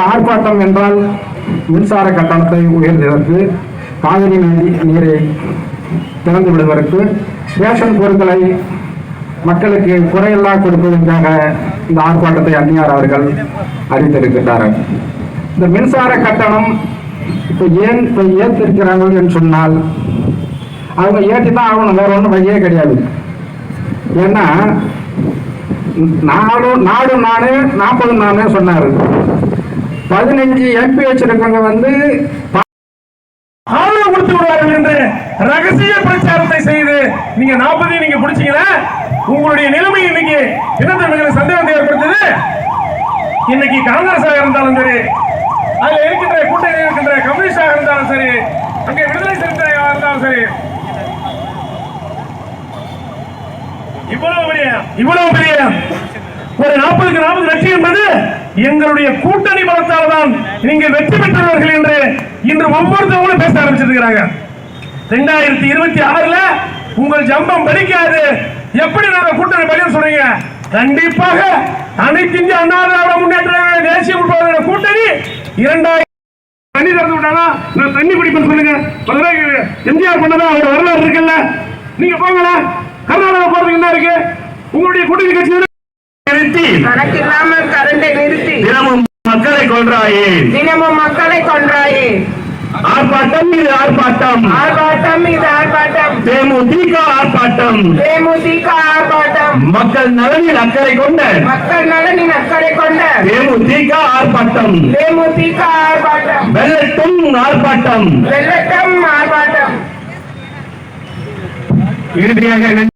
ஆர்ப்பாட்டம் என்றால் மின்சார கட்டணத்தை உயர்ந்ததற்கு காவிரி நதி நீரை திறந்து விடுவதற்கு ரேஷன் பொருட்களை மக்களுக்கு குறையில்லா கொடுப்பதற்காக இந்த ஆர்ப்பாட்டத்தை அந்நியார் அவர்கள் அறிவித்திருக்கின்றார்கள். இந்த மின்சார கட்டணம் இப்போ ஏன் இப்போ ஏற்றிருக்கிறார்கள் என்று சொன்னால் அவங்க ஏற்றி தான் ஆகணும் வேற ஒன்றும் வழியே கிடையாது. ஏன்னா நாடும் நாடும் நானே நாற்பது நானே சொன்னார். பதினஞ்சு எம்பி வச்சிருக்கவங்க வந்து ஆதரவு கொடுத்து விடுவார்கள் என்று ரகசிய பிரச்சாரத்தை செய்து நீங்க நாற்பதையும் நீங்க பிடிச்சீங்கன்னா உங்களுடைய நிலைமை இன்னைக்கு என்ன தெரியுமா சந்தேகத்தை ஏற்படுத்துது? இன்னைக்கு காங்கிரஸாக இருந்தாலும் சரி அதுல இருக்கின்ற கூட்டணி இருக்கின்ற கம்யூனிஸ்டாக இருந்தாலும் சரி அங்கே விடுதலை சிறுத்தையாக இருந்தாலும் சரி இவ்வளவு பெரிய இவ்வளவு பெரிய ஒரு நாற்பதுக்கு நாற்பது வெற்றி என்பது எங்களுடைய கூட்டணி பலத்தால் தான் நீங்கள் வெற்றி பெற்றவர்கள் என்று இன்று ஒவ்வொருத்தவங்களும் பேச ஆரம்பிச்சிருக்கிறாங்க. ரெண்டாயிரத்தி இருபத்தி ஆறுல உங்கள் ஜம்பம் பலிக்காது எப்படி நாங்க கூட்டணி பலியம் சொல்றீங்க கண்டிப்பாக அனைத்து இந்திய அண்ணா திராவிட முன்னேற்ற தேசிய கூட்டணி இரண்டாயிரம் தண்ணி திறந்து விட்டானா? நான் தண்ணி குடிப்பேன் சொல்லுங்க. எம்ஜிஆர் பண்ணதான் அவரோட வரலாறு இருக்குல்ல. நீங்க போங்களா கர்நாடகா போறதுக்கு என்ன இருக்கு? உங்களுடைய கூட்டணி கட்சி நிறுத்தி. கணக்கில்லாமல் கரண்டை நிறுத்தி. தினமும் மக்களை கொன்றாயே. தினமும் மக்களை கொன்றாயே. ஆர்ப்பாட்டம் இது ஆர்ப்பாட்டம். ஆர்ப்பாட்டம் இது ஆர்ப்பாட்டம். தேமுதிக ஆர்ப்பாட்டம். தேமுதிக ஆர்ப்பாட்டம். மக்கள் நலனில் அக்கறை கொண்ட. மக்கள் நலனின் அக்கறை கொண்ட. தேமுதிக ஆர்ப்பாட்டம். தேமுதிக ஆர்ப்பாட்டம். வெள்ளட்டும் ஆர்ப்பாட்டம். வெள்ளட்டம் ஆர்ப்பாட்டம். இறுதியாக